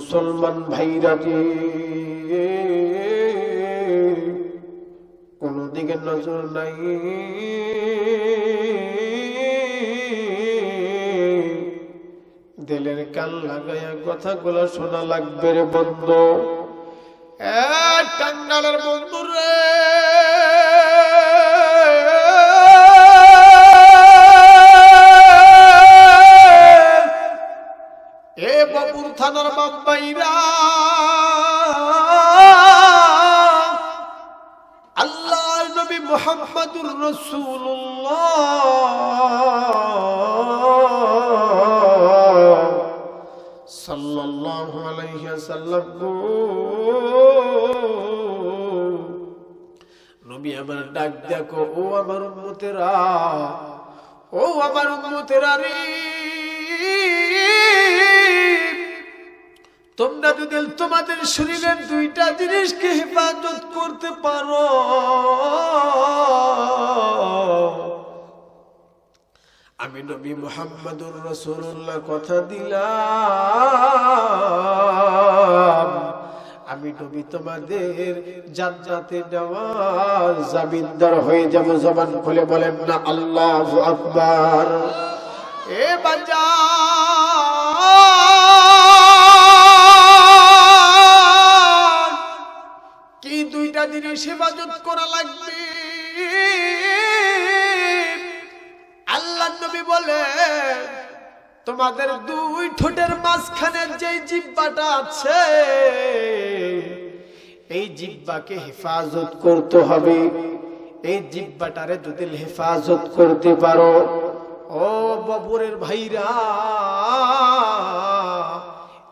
মুসলমান ভাইরা যে কোনো দিকে নজর নাই। দিলের কান লাগাইয়া কথাগুলো শোনা লাগবে রে বন্ধ। টাঙ্গালের বন্ধু বাম্বাইরা আল্লাহ নবী মোহাম্মদুর রসুল্লাহ নবী আমার ডাক দেখো, ও আমার উম্মতেরা, ও আমার রে। তোমরা যদি তোমাদের শরীরের দুইটা জিনিসকে হেফাজত করতে পারো, আমি নবী মোহাম্মদুর রসুল্লাহ কথা দিলাম। আমি নবী তোমাদের জান্নাতে নেওয়ার জামিনদার হয়ে যাব, জবান খুলে বলেন না, আল্লাহ আকবার। এ বাজার দুইটা জিনিস হেফাজত করা লাগবে। আল্লাহ নবী বলে, তোমাদের দুই ঠোঁটের মাঝখানে যে জিব্বাটা আছে, এই জিব্বাকে হেফাজত করতে হবে। এই জিব্বাটারে যদি হেফাজত করতে পারো, ও ববুরের ভাইরা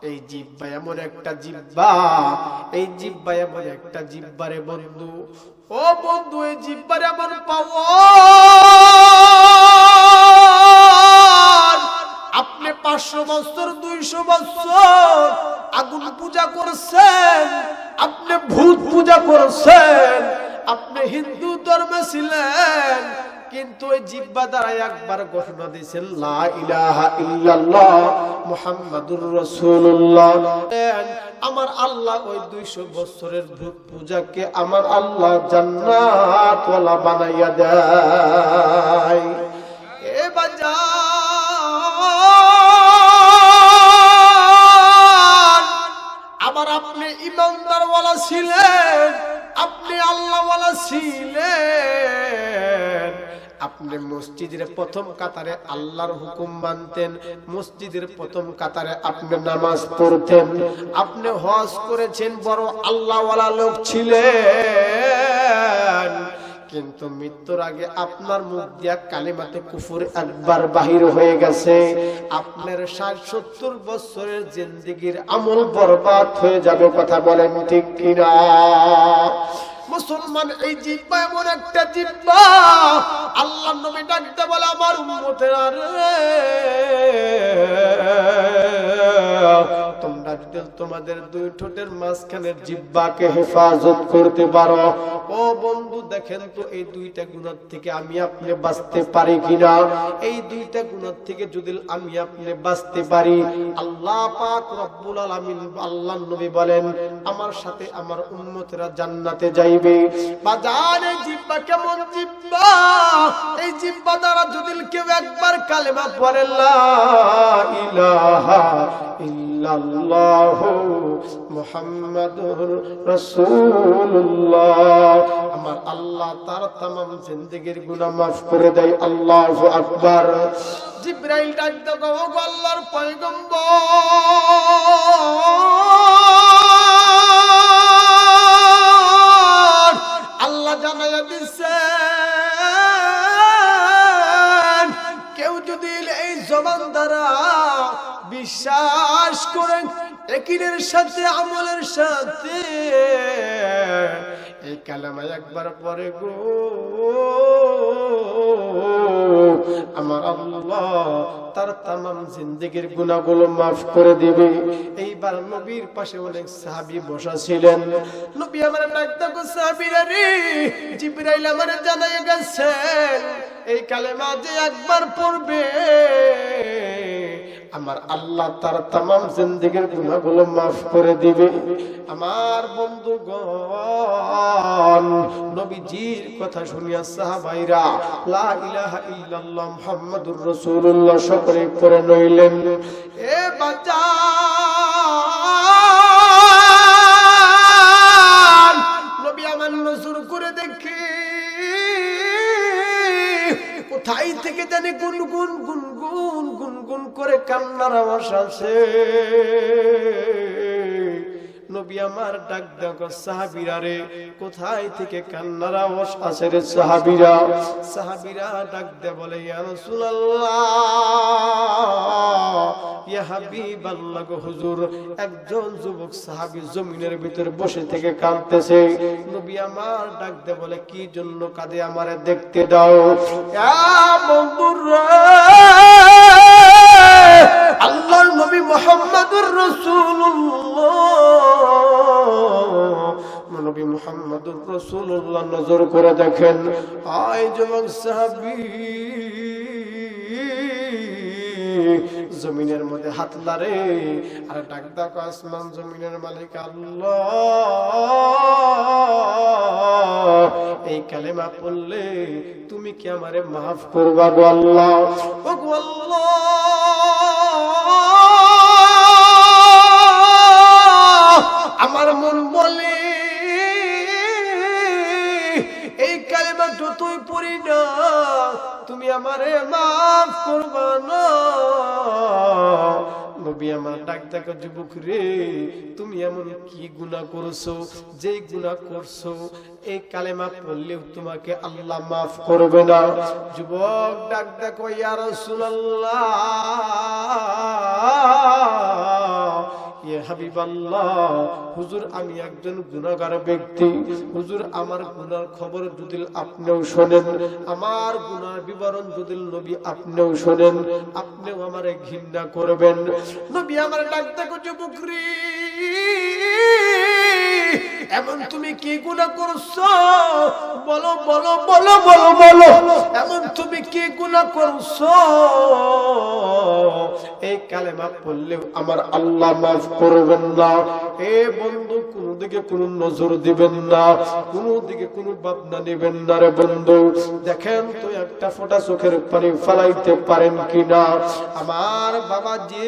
এই জিব্বা এমন একটা জিব্বা, এই জিব্বা এমন একটা জিব্বারে বন্ধু। ও বন্ধু, এই জিব্বারে এমন পাওয়া আপনি পাঁচশো বছর, দুইশো বছর আগুন পূজা করছেন, আপনি ভূত পূজা করছেন, আপনি হিন্দু ধর্মে ছিলেন কিন্তু ওই জিব্বা দ্বারা একবার ঘোষণা দিয়েছেন, লা ইলাহা আমার আল্লাহ ওই 200 বছরের ভূত পূজাকে আমার আল্লাহ জান্নাত ওয়ালা বানাইয়া দেয়। এ বাজার আবার আপনি ইমানদার ওয়ালা ছিলেন, আপনি আল্লাহ ওয়ালা ছিলেন। মসজিদের প্রথম কাতারে আল্লাহর হুকুম মানতেন, মসজিদের প্রথম কাতারে আপনি নামাজ পড়তেন। আপনি হজ করেছেন, বড় আল্লাহওয়ালা লোক ছিলেন। কিন্তু মৃত্যুর আগে আপনার মুখ দিয়া কালিমাতে কুফুর একবার বাহির হয়ে গেছে। আপনার ষাট সত্তর বছরের জিন্দিগির আমল বরবাদ হয়ে যাবে, কথা বলেন ঠিক কিনা? মুসলমান এই জিব্বা এমন একটা জিব্বা। আল্লাহ নবী ডাকতে বলে আমার উম্মতেরা রে তোমাদের দুই ঠোঁটের মাঝখানের জিব্বাকে হেফাজত করতে পারো। ও বন্ধু, দেখেন তো এই দুইটা গুণার থেকে আমি আপনি বাঁচতে পারি কিনা? এই দুইটা গুণার থেকে যদি আমি আপনি বাঁচতে পারি, আল্লাহ পাক রব্বুল আল্লাহ নবী বলেন, আমার সাথে আমার উম্মতেরা জান্নাতে যাইবে। বাজারে জিব্বা কেমন জিব্বা? এই জিব্বা দ্বারা যদি কেউ একবার কালেমা পড়ে, লা ইলাহা ইল্লাল্লাহ মুহাম্মাদুর রাসূলুল্লাহ আমার আল্লাহ তার तमाम জিন্দেগীর গুনাহ maaf করে দেয় আল্লাহু আকবার জিব্রাইল ডাক দাও গো আল্লাহর পয়গম্বর আল্লাহ জানাইয়া দিচ্ছেন কেউ যদি এই জবান দ্বারা বিশ্বাস করেন একিনের সাথে, আমলের সাথে। এই কালামা একবার পরে গো। আমার আল্লাহ তার তামাম জিন্দেগির গুনাহগুলো মাফ করে দিবে। এইবার নবীর পাশে অনেক সাহাবী বসা ছিলেন। নবী আমার ডাক দেখো সাহাবীরা রে। জিবরাইল আমার জানাই গেছেন, এই কালেমা যে একবার পড়বে। আমার আল্লাহ তার তাম জিন্দিগির গুণাগুলো মাফ করে দিবে। আমার বন্ধুগণ, নবীজির কথা শুনিয়া সাহাবাইরা, লা ইলাহা ইল্লাল্লাহ নইলেন। এ বাজার নবী করে দেখি। কোথায় থেকে গুনগুন গুনগুন করে কান্নার আওয়াজ আছে নবী আমার ডাক রে, কোথায় থেকে কান্নার আওয়াজ আসে রে ডাক দে বলে, ইয়া রাসূলুল্লাহ, ইয়া হাবিবাল্লাহ গো হুজুর, একজন যুবক সাহাবী জমিনের ভিতরে বসে থেকে কাঁদতেছে। নবী আমার ডাক দে বলে, কি জন্য কাঁদে আমারে দেখতে দাও? ইয়া আল্লাহর নবী মুহাম্মদুর রাসূলুল্লাহ। নবী মুহাম্মদুর রাসূলুল্লাহ, নজর করে দেখেন। আয় যুবক সাহাবী। জমিনের মধ্যে হাত লারে আর ডাক ডাক আসমান জমিনের মালিক আল্লাহ। এই কালেমা পড়লে তুমি কি আমারে মাফ করবা গো আল্লাহ? ও গো আল্লাহ। আমার মন বলে, এই কালেমা যতই পড়ি না, তুমি আমারে মাফ করবা না। আমার ডাক যুবক রে, তুমি কি যে করছ? এই তোমাকে মাফ করবে না। যুবক ডাক দেখো ইয়া রাসূলুল্লাহ! হুজুর, আমি একজন গুণাগার ব্যক্তি। হুজুর, আমার গুনার খবর যদি আপনিও শোনেন, আমার গুনার বিবরণ যদি নবী আপনিও শোনেন, আপনিও আমারে ঘৃণা করবেন। নবী আমার ডাক দেখো যুবকরি। এমন তুমি কি গুণা করছ? বলো বলো বলো বলো বলো। এমন তুমি কি গুণা করছ? এই কালেমা পড়লেও আমার আল্লাহ মাফ করবেন না। এ বন্ধু, কোন দিকে কোন নজর দিবেন না। কোন দিকে কোন ভাবনা নেবেন না রে বন্ধু। দেখেন তো একটা ফোঁটা চোখের পানি ফেলাইতে পারেন কিনা? আমার বাবা যে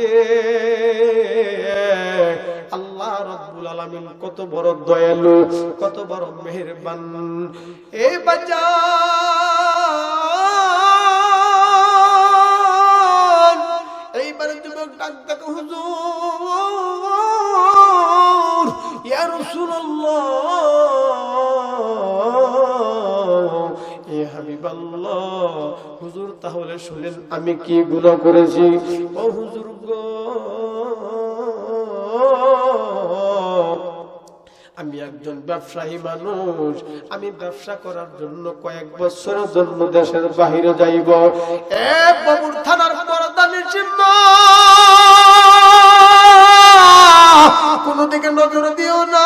আল্লাহ রব্বুল আলামিন কত বড় দয়ালু, কত বড় মেহেরবান। এ বাজার এইবারে যুবক ডাক ডাক হুজুর, ইয়া রাসূলুল্লাহ হুজুর, তাহলে শুনেন আমি কি গুনাহ করেছি? ও হুজুর আমি একজন ব্যবসায়ী মানুষ, আমি ব্যবসা করার জন্য কয়েক বছরের জন্য দেশের বাহিরে যাইব। সিম্মা কোনো দিকে নজর দিও না।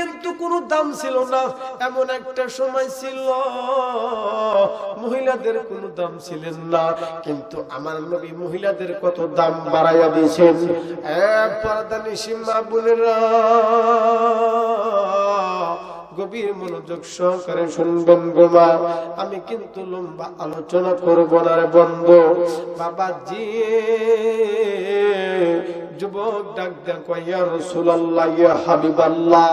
কিন্তু কোনো দাম ছিল না। এমন একটা সময় ছিল, মহিলাদের কোনো দাম ছিলেন না। কিন্তু আমার নবী মহিলাদের কত দাম বাড়াইয়া দিয়েছেন। এক পর্দানি সীমা বোনেরা গভীর মনোযোগ সহকারে শুনবেন গোমা আমি কিন্তু লম্বা আলোচনা করব না রে বন্ধু। বাবা জি যুবক ডাক দেখ, ইয়া রাসূলুল্লাহ, ইয়া হাবিবাল্লাহ।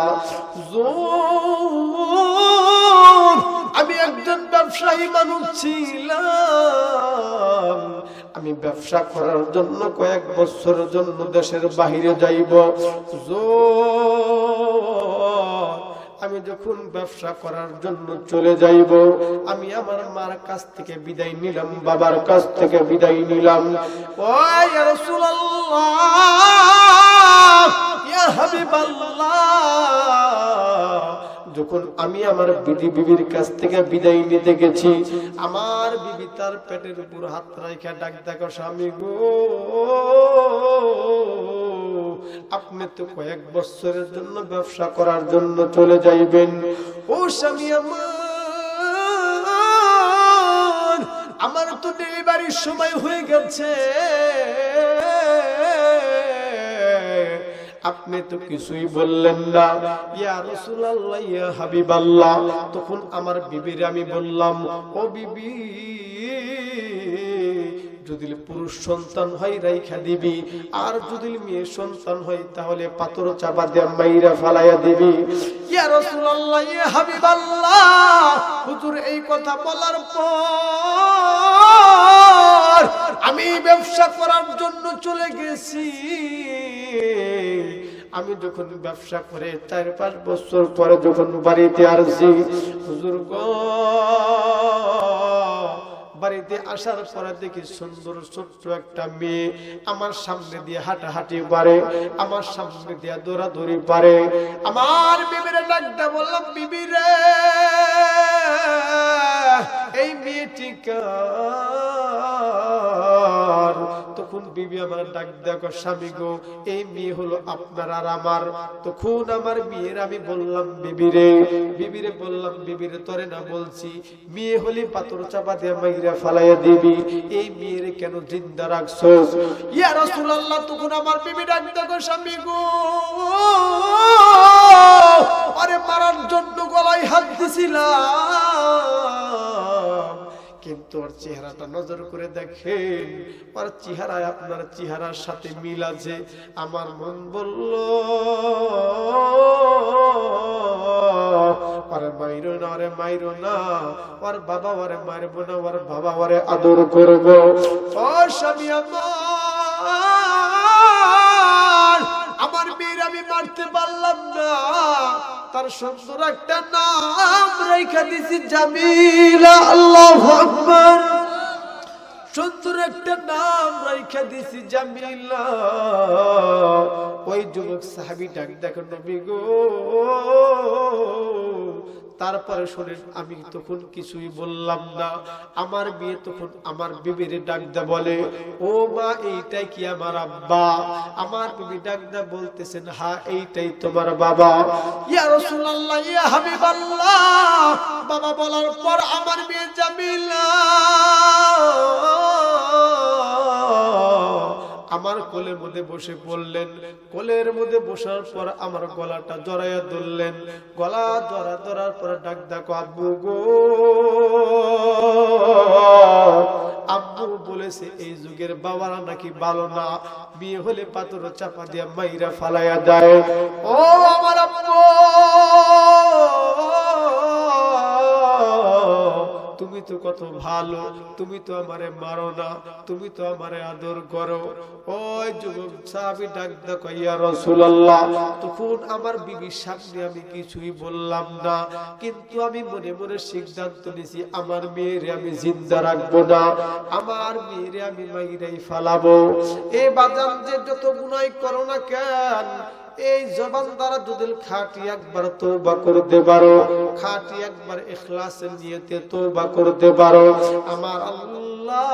আমি একজন ব্যবসায়ী মানুষ ছিলাম। আমি ব্যবসা করার জন্য কয়েক বছরের জন্য দেশের বাহিরে যাইব। জোর আমি যখন ব্যবসা করার জন্য চলে যাইব, আমি আমার মার কাছ থেকে বিদায় নিলাম, বাবার কাছ থেকে বিদায় নিলাম। যখন আমি আমার বিধি বিবির কাছ থেকে বিদায় নিতে গেছি, আমার বিবি তার পেটের উপর হাত রাখা ডাক দেখো, স্বামী গো। আপনি তো কয়েক বছরের জন্য ব্যবসা করার জন্য চলে যাইবেন। ও স্বামী আমার আমার তো ডেলিভারির সময় হয়ে গেছে। আপনি তো কিছুই বললেন না। ইয়া রাসূলুল্লাহ, ইয়া হাবিবাল্লাহ। তখন আমার বিবির আমি বললাম, ও বিবি যদি পুরুষ সন্তান হয়, রাইখা দিবি। আর যদি মেয়ে সন্তান হয়, তাহলে পাথর চাপা দিয়ে মাইরা ফালাইয়া দিবি। হুজুর, এই কথা বলার পর আমি ব্যবসা করার জন্য চলে গেছি। আমি যখন ব্যবসা করে চার পাঁচ বছর পরে যখন বাড়িতে আসছি হুজুর গো বাড়িতে আসার পরে দেখি সুন্দর ছোট্ট একটা মেয়ে আমার সামনে দিয়ে হাঁটাহাঁটি পারে, আমার সামনে দিয়ে দৌড়াদৌড়ি পারে। আমার বিবিরে ডাকতে বললাম, বিবিরে, এই মেয়েটি কার তখন বিবি আমার ডাক দেখো স্বামী গো, এই মেয়ে হলো আপনার আর আমার। তখন আমার বিয়ের আমি বললাম বিবিরে বিবিরে বললাম বিবিরে তরে না বলছি, মেয়ে হলে পাথর চাপা দিয়ে মাইরা ফালাইয়া দিবি। এই মেয়ের কেন জিন্দা রাখছো ইয়া রাসূলুল্লাহ, তখন আমার বিবি ডাক দেখো স্বামী গো, আরে মারার জন্য গলায় হাত দিছিলাম। কিন্তু ওর চেহারাটা নজর করে দেখেন। ওর চেহারায় আপনার চেহারার সাথে মিল আছে। আমার মন বলল মাইরো না মাইরো না। ওর বাবা ওরে মারবো না, ওর বাবা ওরে আদর করব। স্বামী আমার আমার আমি মারতে পারলাম না। তার সুন্দর একটা নাম রেখা দিছি জামিলা। আল্লাহ সুন্দর একটা নাম রেখা দিছি জামিলা। ওই যুবক সাহাবি ডাক দেখো নবী গো। তারপরে শোনেন, আমি তখন কিছুই বললাম না। আমার মেয়ে তখন আমার বিবির ডাকদা বলে, ও মা, এইটাই কি আমার আব্বা? আমার বিবি ডাকদা বলতেছেন, হা, এইটাই তোমার বাবা। ইয়া রাসূলুল্লাহ, ইয়া হাবিবাল্লাহ, বাবা বলার পর আমার মেয়ে জামিলা। আমার কোলের মধ্যে বসে পড়লেন। কোলের মধ্যে বসার পর আমার গলাটা জড়াইয়া ধরলেন। গলা জড়া ধরার পর ডাক ডাকো, আব্বু গো। আব্বু বলেছে, এই যুগের বাবারা নাকি ভালো না। বিয়ে হলে পাথর চাপা দিয়া মাইরা ফালাইয়া দেয়। ও আমার আব্বু! তুমি তো কত ভালো, তুমি তো আমারে মারো না, তুমি তো আমারে আদর করো। ওই যুবক সাহাবি ডাক দেখো, ইয়া রাসূলুল্লাহ, তখন আমার বিবির সামনে আমি কিছুই বললাম না, কিন্তু আমি মনে মনে সিদ্ধান্ত নিয়েছি, আমার মেয়েরে আমি জিন্দা রাখব না, আমার মেয়েরে আমি মাইরাই ফালাবো। এই বাজার যে যত গুনাই করো না কেন এই জবান দ্বারা দুদিল খাটি একবার তওবা করতে পারো, খাটি একবার ইখলাসের নিয়তে তওবা করতে পারো। আমার আল্লাহ,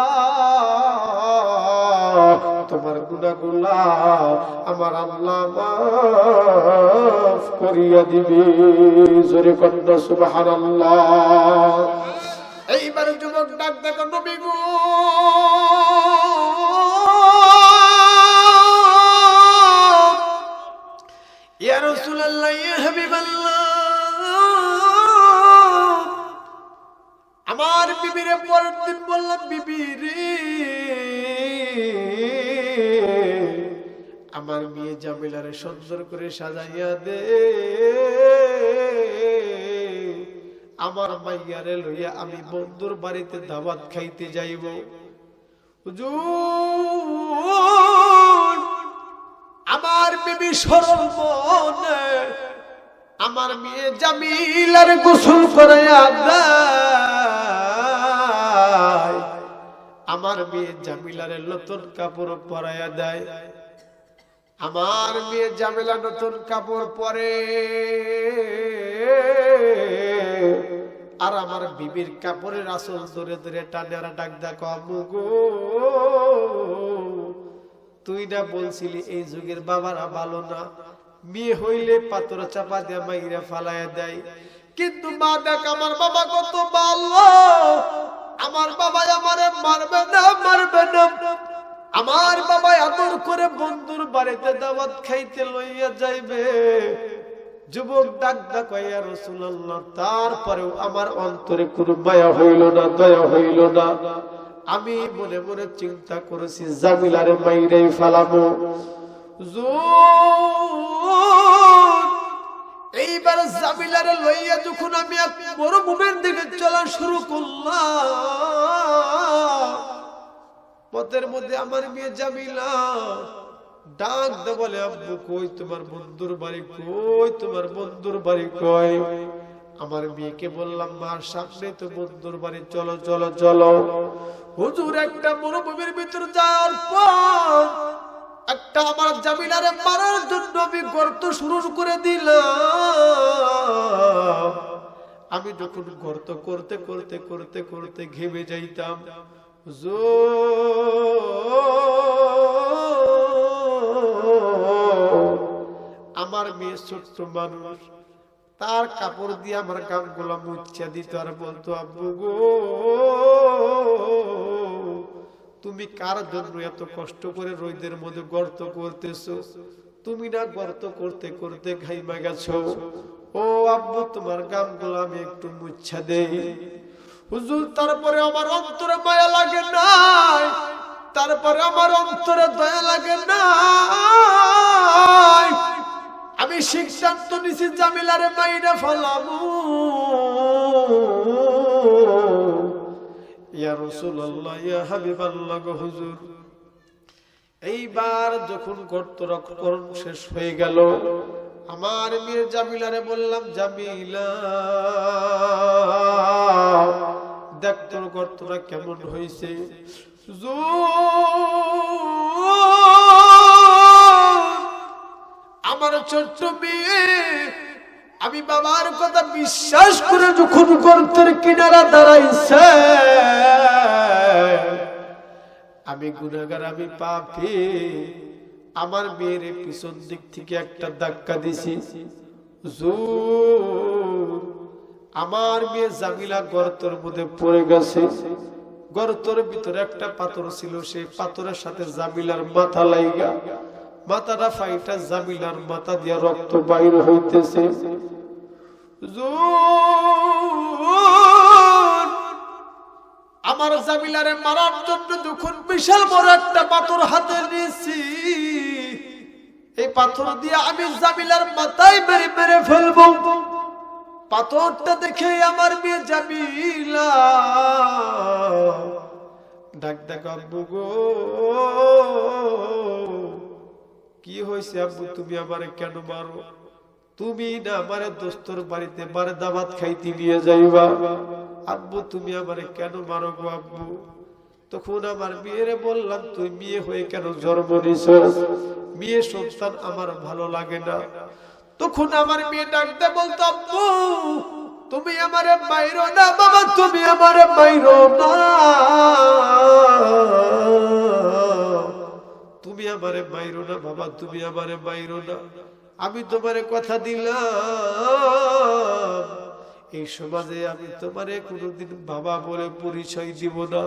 তোমার গুনাহগুলা আমার আল্লাহ করিয়া দিবি। জোরে কন্যা, সুবহানাল্লাহ। এইবার যুবক ডাক দেখো, নবী আমার বিবিরে পরের বললাম, বিবিরে, আমার মেয়ে জামিলারে সুন্দর করে সাজাইয়া দে। আমার মাইয়ারে লইয়া আমি বন্ধুর বাড়িতে দাওয়াত খাইতে যাইব। হুজুর আমার বিবি সরল মনে, আমার মেয়ে জামিলার গোসল করে আমার মেয়ে জামিলারে নতুন কাপড় পরাইয়া দেয়। আমার মেয়ে জামিলা নতুন কাপড় পরে। আর আমার বিবির কাপড়ের আসল ধরে ধরে টানে ডাক দেখো গো তুই না বলছিলি, এই যুগের বাবারা ভালো না। বিয়ে হইলে পাথর চাপা দিয়ে মাইরা ফালাইয়া দেয়। কিন্তু মা দেখ, আমার বাবা কত ভালো। আমার বাবা আমারে মারবে না মারবে না। আমার বাবা আদর করে বন্ধুর বাড়িতে দাওয়াত খাইতে লইয়া যাইবে। যুবক ডাক ডাক রসুল্লাহ তারপরেও আমার অন্তরে কোনো মায়া হইল না, দয়া হইল না। আমি মনে মনে চিন্তা করেছি, জামিলারে মাইরাই ফালামো এইবার জামিলারে লইয়া যখন আমি এক মরুভূমির দিকে চলা শুরু করলাম, পথের মধ্যে আমার মেয়ে জামিলা ডাক দে বলে, আব্বু কই তোমার বন্ধুর বাড়ি? কই তোমার বন্ধুর বাড়ি কই? আমার মেয়েকে বললাম, মার সামনে তো বন্ধুর বাড়ি, চলো চলো চলো। হুজুর, একটা মরুভূমির ভিতর যাওয়ার পর একটা আমার জামিলারে মারার জন্য আমি গর্ত শুরু করে দিলাম। আমি যখন গর্ত করতে করতে করতে করতে ঘেমে যাইতাম। আমার মেয়ে ছোট্ট মানুষ, তার কাপড় দিয়ে আমার গামগুলো মুচ্ছা দিত আর বলতো, আব্বু গো। তুমি কার জন্য এত কষ্ট করে রোদের মধ্যে গর্ত করতেছো? তুমি না গর্ত করতে করতে ঘাইমা গেছো। ও আব্বু, তোমার গামগুলো আমি একটু মুচ্ছা দেই। হুজুর, তারপরে আমার অন্তরে মায়া লাগে নাই। তারপরে আমার অন্তরে দয়া লাগে নাই। আমি সিদ্ধান্ত নিছি জামিলারে মাইরা ফলামু। ইয়া রাসূলুল্লাহ, ইয়া হাবিবাল্লাহ হুজুর। এইবার যখন গর্ত রক্ষণ শেষ হয়ে গেল, আমার মেয়ে জামিলারে বললাম, জামিলা, দেখ তোর গর্তটা কেমন হয়েছে। আমার ছোট্ট মেয়ে আমি বাবার কথা বিশ্বাস করে যখন গর্তের কিনারা দাঁড়াইছে, আমি গুনাগার আমি পাপি। আমার মেয়ের পিছন দিক থেকে একটা ধাক্কা দিছি। আমার মেয়ে জামিলা গর্তর মধ্যে পড়ে গেছে। গর্তর ভিতরে একটা পাথর ছিল, সেই পাথরের সাথে জামিলার মাথা লাইগা। মাথাটা ফাইটা জামিলার মাথা দিয়া রক্ত বাইর হইতেছে। আমার জামিলারে মারার জন্য যখন বিশাল বড় একটা পাথর হাতে নিয়েছি, এই পাথর দিয়ে আমি জামিলার মাথায় মেরে মেরে ফেলব। পাথরটা দেখে আমার মেয়ে জামিলা ডাক ডাক গো! কি হয়েছে আব্বু, তুমি আমারে কেন মারো? তুমি না আমারে দোস্তর বাড়িতে মারে দাবাত খাইতে নিয়ে যাইবা। আব্বু, তুমি আমারে কেন মারো গো আব্বু? তখন আমার মেয়েরে বললাম, তুই মেয়ে হয়ে কেন জন্ম নিছ মেয়ে সন্তান আমার ভালো লাগে না। তখন আমার মেয়ে ডাকতে বলতো, আব্বু, তুমি আমারে মাইরো না, বাবা, তুমি আমারে মাইরো না। তুমি আমারে মাইরো না, বাবা, তুমি আমারে মাইরো না। আমি তোমারে কথা দিলাম। এই সমাজে আমি তোমারে কোনোদিন বাবা বলে পরিচয় দিব না।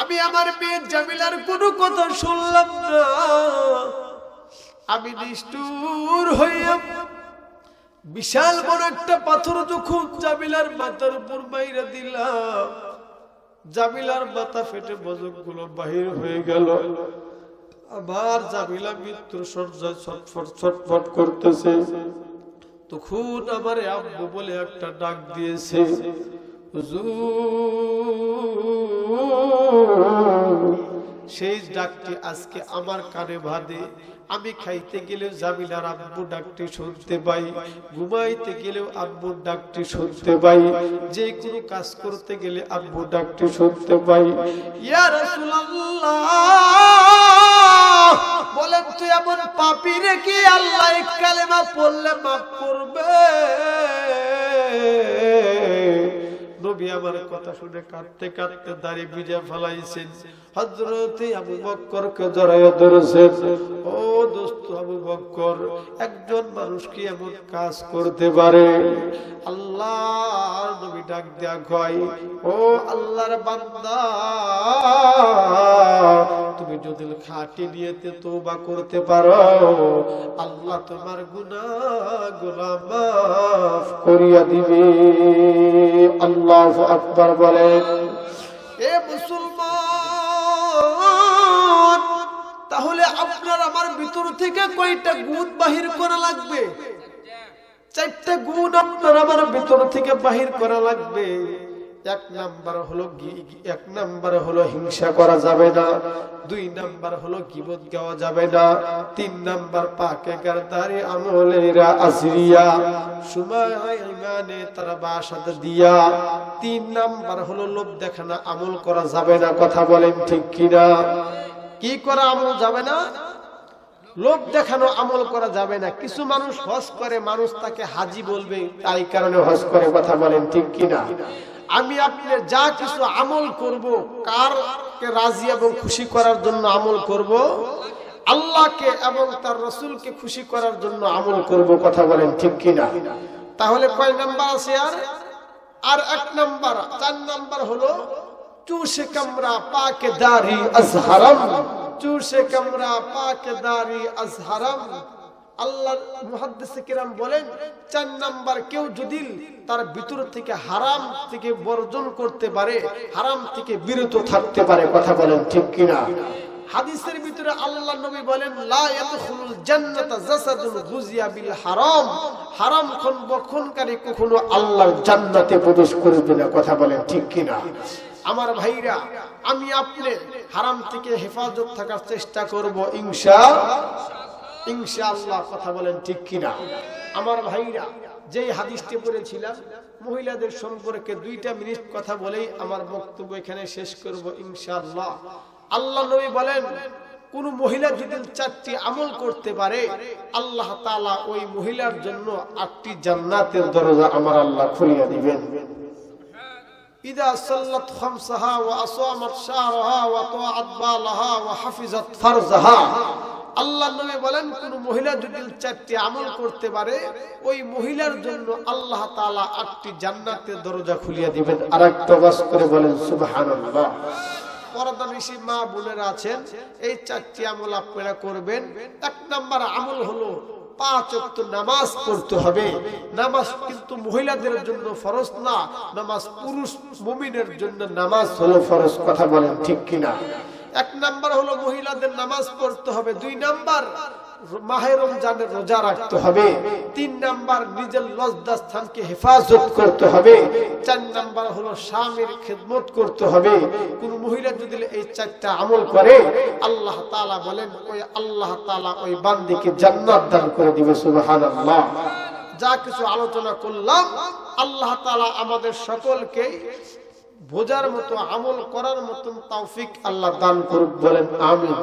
আমি আমার মেয়ের জামিলার কোনো কথা শুনলাম না। আমি নিষ্ঠুর হইয়া বিশাল বড় একটা পাথর যখন জামিলার মাথার উপর মাইরা দিলাম জামিলার বাতা ফেটে বজকগুলো বাহির হয়ে গেল। আবার জাবিলা মৃত্যুর সজ্জায় ছটফট ছটফট করতেছে। তখন আমার আব্বু বলে একটা ডাক দিয়েছে হুজুর, সেই ডাকটি আজকে আমার কানে বাঁধে। আমি খাইতে গেলেও জামিলার আব্বু ডাকটি শুনতে পাই। ঘুমাইতে গেলেও আব্বুর ডাকটি শুনতে পাই। যে কোনো কাজ করতে গেলে আব্বু ডাকটি শুনতে পাই। বলেন তুই এমন পাপি রে কি আল্লাহ কালেমা পড়লে মাফ করবে? নবী কথা শুনে কাঁদতে কাঁদতে দাড়ি ভিজে ফেলাইছেন। আবু জড়াইয়া ধরেছেন। ও দোস্ত আবু বক্কর, একজন মানুষ কি এমন কাজ করতে পারে? আল্লাহ নবী ডাক দেয়া কয়, ও আল্লাহর বান্দা তুমি যদি খাটি নিয়েতে তোবা করতে পারো, আল্লাহ তোমার গুনাহ মাফ করিয়া দিবে। আল্লাহ আকবার বলেন এ মুসলমান, তাহলে আপনার আমার ভিতর থেকে কয়টা গুণ বাহির করা লাগবে? চারটা গুণ আপনার আমার ভিতর থেকে বাহির করা লাগবে। এক নাম্বার হলো এক নাম্বার হলো হিংসা করা যাবে না। দুই নাম্বার হলো গিবত গাওয়া যাবে না। তিন নাম্বার পাকে গারদারি আমলেরা আসরিয়া। সময় ইমানে তারা বাসাত দিয়া। তিন নাম্বার হলো লোভ দেখানা আমল করা যাবে না। কথা বলেন ঠিক কিনা? কি করা আমল যাবে না? লোক দেখানো আমল করা যাবে না। কিছু মানুষ হজ করে, মানুষ তাকে হাজি বলবে, তাই কারণে হজ করে। কথা বলেন ঠিক কিনা? আমি আপনি যা কিছু আমল করব কার কে রাজি এবং খুশি করার জন্য আমল করব? আল্লাহকে এবং তার রসুলকে খুশি করার জন্য আমল করব, কথা বলেন ঠিক কিনা? তাহলে কয় নাম্বার আছে আর? আর এক নাম্বার, চার নাম্বার হলো, চুষে কামরা পাকে দাড়ি আজহারাম। চুষে কামরা পাকে দাড়ি আজহারাম। আল্লাহ মুহাদ্দিসে কিরাম বলেন, চার নাম্বার কেউ যদি তার ভিতর থেকে হারাম থেকে বর্জন করতে পারে, হারাম থেকে বিরত থাকতে পারে, কথা বলেন ঠিক কিনা? হাদিসের ভিতরে আল্লাহ নবী বলেন, লা ইয়াদখুলুল জান্নাতা জাসাদুন গুজিয়া বিল হারাম। হারাম খন বখনকারী কখনো আল্লাহর জান্নাতে প্রবেশ করবে না, কথা বলেন ঠিক কিনা? আমার ভাইরা, আমি আপনি হারাম থেকে হেফাজত থাকার চেষ্টা করব, ইনশা ইনশাআল্লাহ কথা বলেন ঠিক কিনা আমার ভাইরা যেই হাদিসটি পড়েছিলাম মহিলাদের সম্পর্কে দুইটা মিনিট কথা বলেই আমার বক্তব্য এখানে শেষ করব ইনশাআল্লাহ আল্লাহ নবী বলেন কোন মহিলা যদি চারটি আমল করতে পারে আল্লাহ তাআলা ওই মহিলার জন্য আটটি জান্নাতের দরজা আমার আল্লাহ খুলিয়ে দিবেন إذا صلت خمسها وأصامت شعرها وطاعت بالها وحفظت فرزها আল্লাহ নবী বলেন, কোন মহিলা যদি চারটি আমল করতে পারে, ওই মহিলার জন্য আল্লাহ তাআলা আটটি জান্নাতের দরজা খুলিয়ে দিবেন। আরেকটা বাস করে বলেন পর্দা মা বোনেরা আছেন, এই চারটি আমল আপনারা করবেন। এক নাম্বার আমল হলো পাঁচ ওয়াক্ত নামাজ পড়তে হবে। নামাজ কিন্তু মহিলাদের জন্য ফরজ না, নামাজ পুরুষ মুমিনের জন্য নামাজ হলো ফরজ, কথা বলেন ঠিক কিনা? এক নাম্বার হলো মহিলাদের নামাজ পড়তে হবে, দুই নাম্বার কোন মহিলা যদি এই চারটা আমল করে, আল্লাহ বলেন, ওই আল্লাহ ওই বান্দিকে জান্নাত দান করে দিবে যা কিছু আলোচনা করলাম, আল্লাহ তাআলা আমাদের সকলকে বোঝার মতো আমল করার মতন তৌফিক আল্লাহ দান করুক বলেন আমিন।